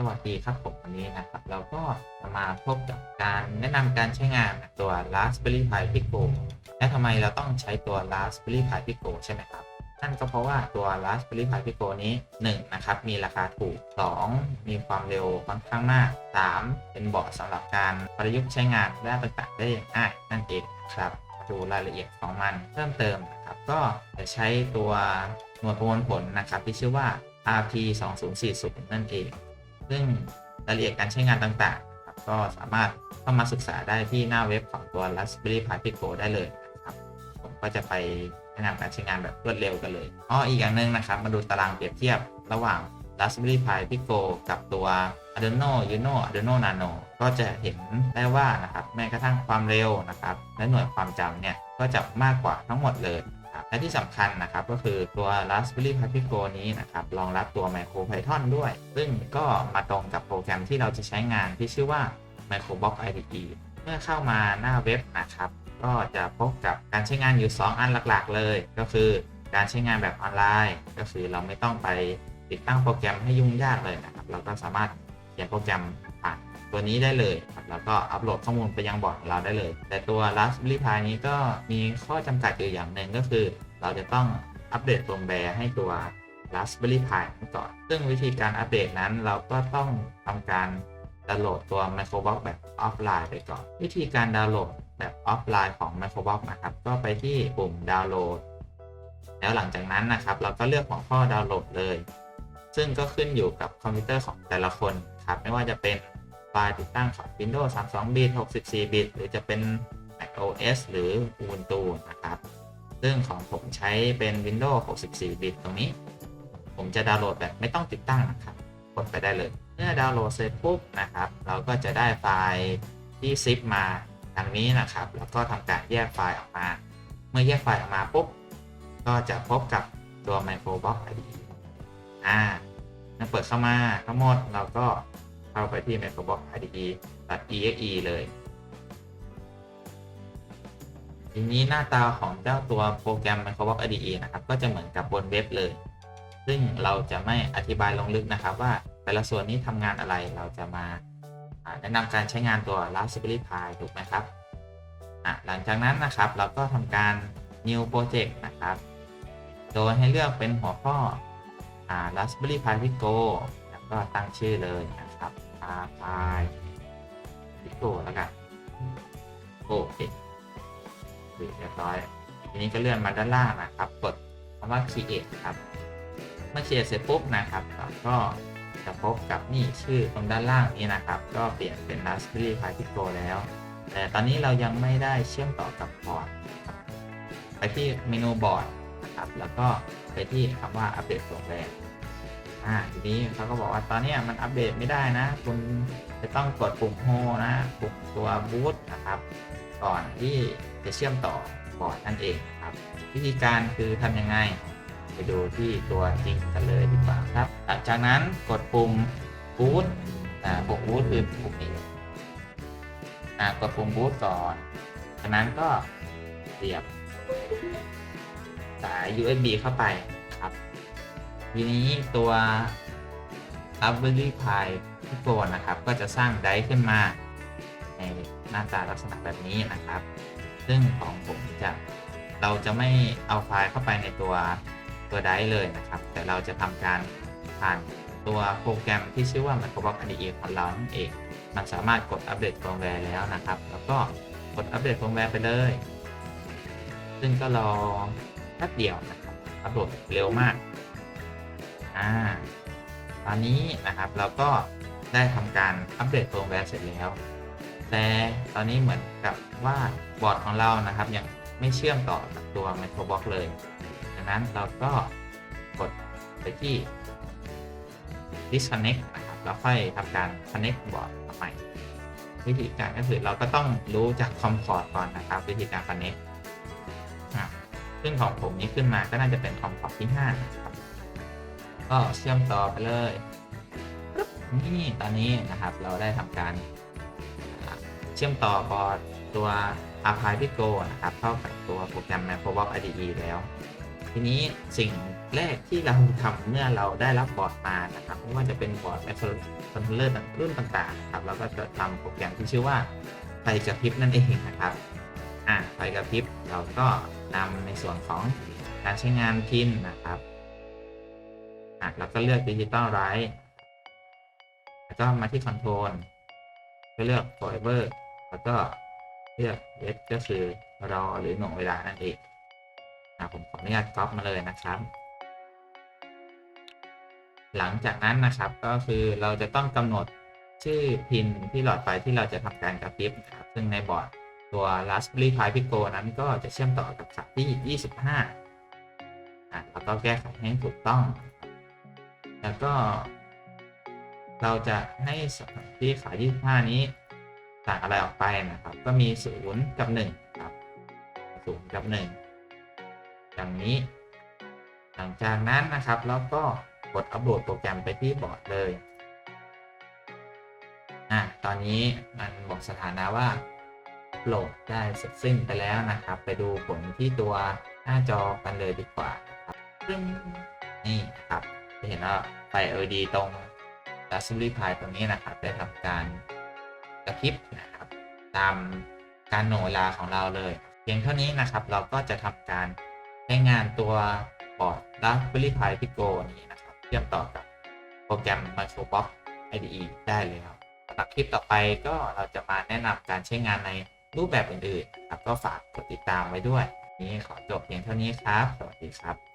สวัสดีครับผมวันนี้นะครับ เราก็จะมาพบกับการแนะนำการใช้งานตัว Raspberry Pi Pico และทำไมเราต้องใช้ตัว Raspberry Pi Pico ใช่ไหมครับ นั่นก็เพราะว่าตัว Raspberry Pi Pico นี้ 1 นะครับ มีราคาถูก 2 มีความเร็วค่อนข้างมาก 3 เป็นเบาะสำหรับการประยุกต์ใช้งานด้านต่างๆได้อย่างง่ายนั่นเองครับดูรายละเอียดของมันเพิ่มเติมนะครับ ก็จะใช้ตัวหน่วยประมวลผลนะครับที่ชื่อว่า RP 2 0 4 0นั่นเอง ซึ่งรายละเอียดการใช้งานต่างๆครับก็สามารถเข้ามาศึกษาได้ที่หน้าเว็บของตัว Raspberry Pi Pico ได้เลยนะครับ ผมก็จะไปแนะนำการใช้งานแบบรวดเร็วกันเลยอ๋ออีกอย่างหนึ่งนะครับ มาดูตารางเปรียบเทียบระหว่าง Raspberry Pi Pico กับตัว Arduino Uno Arduino Nano ก็จะเห็นได้ว่านะครับแม้กระทั่งความเร็วนะครับ และหน่วยความจำเนี่ยก็จะมากกว่าทั้งหมดเลย และที่สำคัญนะครับก็คือตัว Raspberry Pi Pico นี้นะครับรองรับตัว MicroPython ด้วย ซึ่งก็มาตรงกับโปรแกรมที่เราจะใช้งานที่ชื่อว่า Microbox IDE เมื่อเข้ามาหน้าเว็บนะครับก็จะพบกับการใช้งานอยู่ 2 อันหลักๆ เลย ก็คือการใช้งานแบบออนไลน์ ก็คือเราไม่ต้องไปติดตั้งโปรแกรมให้ยุ่งยากเลยนะครับ เราก็สามารถเขียนโปรแกรมผ่าน ตัวนี้ได้เลยครับแล้วก็อัปโหลดข้อมูลไปยังบอร์ดของเราได้เลย แต่ตัว Raspberry Pi นี้ก็มีข้อจำกัดอยู่อย่างหนึ่งก็คือ เราจะต้องอัปเดตเฟิร์มแวร์ให้ตัว Raspberry Pi ก่อน ซึ่งวิธีการอัปเดตนั้นเราก็ต้องทำการดาวน์โหลดตัว Microbox แบบออฟไลน์ไปก่อน วิธีการดาวน์โหลดแบบออฟไลน์ของ Microbox นะครับ ก็ไปที่ปุ่มดาวน์โหลด แล้วหลังจากนั้นนะครับ เราก็เลือกหัวข้อดาวน์โหลดเลย ซึ่งก็ขึ้นอยู่กับคอมพิวเตอร์ของแต่ละคนครับ ไม่ว่าจะเป็น ไฟล์ติดตั้งของ Windows 32 บิต 64 บิต หรือจะเป็น Mac OS หรือ Ubuntu นะครับ ซึ่งของผมใช้เป็น Windows 64 บิต ตรงนี้ ผมจะดาวน์โหลดแบบไม่ต้องติดตั้งนะครับ กดไปได้เลย เมื่อดาวน์โหลดเสร็จปุ๊บนะครับ เราก็จะได้ไฟล์ที่ zip มาทางนี้นะครับ แล้วก็ทำการแยกไฟล์ออกมา เมื่อแยกไฟล์ออกมาปุ๊บ ก็จะพบกับตัว Microbox ID อ่าเปิดเข้ามาทั้งหมดเราก็ เข้าไปที่ Microbox IDE .exe เลยทีนี้หน้าตาของเจ้าตัวโปรแกรม Microbox IDE นะครับ ก็จะเหมือนกับบนเว็บเลย ซึ่งเราจะไม่อธิบายลงลึกนะครับ ว่าแต่ละส่วนนี้ทำงานอะไร เราจะมาแนะนำการใช้งานตัว Raspberry Pi ถูกไหมครับ หลังจากนั้นนะครับเราก็ทำการ New Project นะครับ โดยให้เลือกเป็นหัวข้อ Raspberry Pi Pico แล้วก็ตั้งชื่อเลยนะ ครับ Pi Pico แล้วกันโอเคเรียบร้อย ทีนี้ก็เลื่อนมาด้านล่างนะครับ กดคำว่า Create ครับ เมื่อ Create เสร็จปุ๊บนะครับก็จะพบกับนี่ชื่อตรงด้านล่างนี้นะครับ ก็เปลี่ยนเป็น Raspberry Pi Pico แล้ว แต่ตอนนี้เรายังไม่ได้เชื่อมต่อกับพอร์ตไปที่เมนูบอร์ดนะครับ แล้วก็ไปที่คำว่าอัปเดตเฟิร์มแวร์ อ่าทีนี้เขาก็บอกว่าตอนนี้มันอัปเดตไม่ได้นะ คุณจะต้องกดปุ่มโฮนะปุ่มตัวบูตนะครับก่อนที่จะเชื่อมต่อบอร์ดนั่นเองครับ วิธีการคือทำยังไง ไปดูที่ตัวจริงกันเลยดีกว่าครับ หลังจากนั้นกดปุ่มบูตอ่าปุ่มบูตคือปุ่มนี้อ่ากดปุ่มบูตก่อนจากนั้นก็เสียบสาย USB เข้าไป ทีนี้ตัว Raspberry Pi Pico นะครับ ก็จะสร้างไดร์ขึ้นมา ในหน้าตาลักษณะแบบนี้นะครับ ซึ่งของผมจะเราจะไม่เอาไฟล์เข้าไปในตัวตัวไดร์เลยนะครับ แต่เราจะทำการผ่านตัวโปรแกรมที่ชื่อว่า Microbox IDE ของเรานั่นเอง มันสามารถกดอัปเดตเฟิร์มแวร์แล้วนะครับ แล้วก็กดอัปเดตเฟิร์มแวร์ไปเลย ซึ่งก็รอแป๊บเดียวนะครับ อัปโหลดเร็วมาก อ่าตอนนี้นะครับเราก็ได้ทำการอัปเดตเฟิร์มแวร์เสร็จแล้ว แต่ตอนนี้เหมือนกับว่าบอร์ดของเรานะครับ ยังไม่เชื่อมต่อกับตัว Microbox เลย ดังนั้นเราก็กดไปที่ disconnect นะครับแล้วค่อยทำการ connect บอร์ดใหม่วิธีการก็คือเราก็ต้องรู้จากคอมพอร์ตก่อนนะครับ วิธีการ connect ซึ่งของผมนี้ขึ้นมาก็น่าจะเป็นคอมพอร์ตที่5นะครับ ก็เชื่อมต่อไปเลยนี่ตอนนี้นะครับเราได้ทำการเชื่อมต่อบอร์ดตัว a r c h i v e Pico นะครับ เข้ากับตัวโปรแกรม Microbox IDE แล้ว ทีนี้สิ่งแรกที่เราทำเมื่อเราได้รับบอร์ดมานะครับไม่ว่าจะเป็นบอร์ดไมโครคอนโทรลเลอร์รุ่นต่างๆครับเราก็จะทำโปรแกรมที่ชื่อว่าไฟกระพริบนั่นเองนะครับอ่าไฟกระพริบเราก็นำในส่วนของการใช้งานพินนะครับ อะแล้วก็เลือกดิจิตอลไรท์แล้วก็มาที่คอนโทรลก็เลือก forever แล้วก็เลือก wait ก็คือรอหรือหน่วงเวลานั่นเองอะผมขออนุญาตก๊อปมาเลยนะครับ หลังจากนั้นนะครับก็คือเราจะต้องกำหนดชื่อพินที่หลอดไฟที่เราจะทำการกระพริบนะครับซึ่งในบอร์ดตัว Raspberry Pi Pico นั้นก็จะเชื่อมต่อกับขาที่ 25อะแล้วก็แก้ไขให้ถูกต้อง แล้วก็ เราจะให้สถานที่ขา25 นี้ต่างอะไรออกไปนะครับ ก็มี 0 กับ 1 ครับ 0 กับ 1 อย่างนี้ หลังจากนั้นนะครับแล้วก็กดอัปโหลดโปรแกรมไปที่บอร์ดเลยอะตอนนี้มันบอกสถานะว่าโหลดได้เสร็จสิ้นไปแล้วนะครับ ไปดูผลที่ตัวหน้าจอกันเลยดีกว่าครับซึ่งนี่นะครับ จะเห็นว่าไฟ LED ตรง Raspberry Pi ตรงนี้นะครับ ได้ทำการกระพริบนะครับ ตามการหน่วงเวลาของเราเลย เพียงเท่านี้นะครับ เราก็จะทำการใช้งานตัวบอร์ด Raspberry Pi Pico นี้นะครับ เชื่อมต่อกับโปรแกรม Microsoft IDE ได้เลยครับสำหรับคลิปต่อไปก็เราจะมาแนะนำการใช้งานในรูปแบบอื่นๆครับก็ฝากกดติดตามไว้ด้วยนนี้ขอจบเพียงเท่านี้ครับ สวัสดีครับ